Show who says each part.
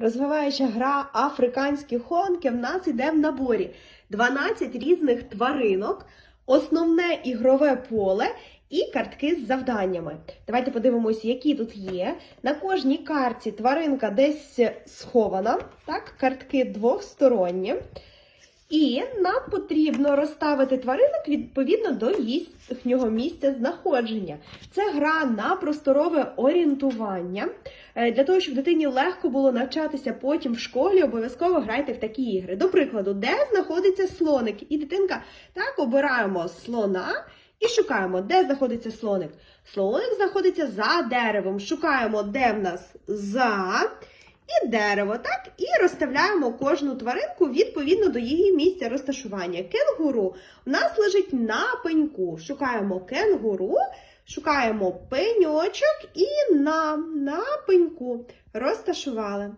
Speaker 1: Розвиваюча гра африканські хонки в нас йде в наборі 12 різних тваринок, основне ігрове поле і картки з завданнями. Давайте подивимось, які тут є. На кожній карті тваринка десь схована, так, картки двохсторонні. І нам потрібно розставити тваринок відповідно до їхнього місця знаходження. Це гра на просторове орієнтування. Е, Для того, щоб дитині легко було навчатися потім в школі, обов'язково грайте в такі ігри. До прикладу, де знаходиться слоник? І дитинка так обираємо слона і шукаємо, де знаходиться слоник. Слоник знаходиться за деревом. Шукаємо, де в нас за і дерево, так? І розставляємо кожну тваринку відповідно до її місця розташування. Кенгуру у нас лежить на пеньку. Шукаємо кенгуру, шукаємо пеньочок і на, на пеньку розташували.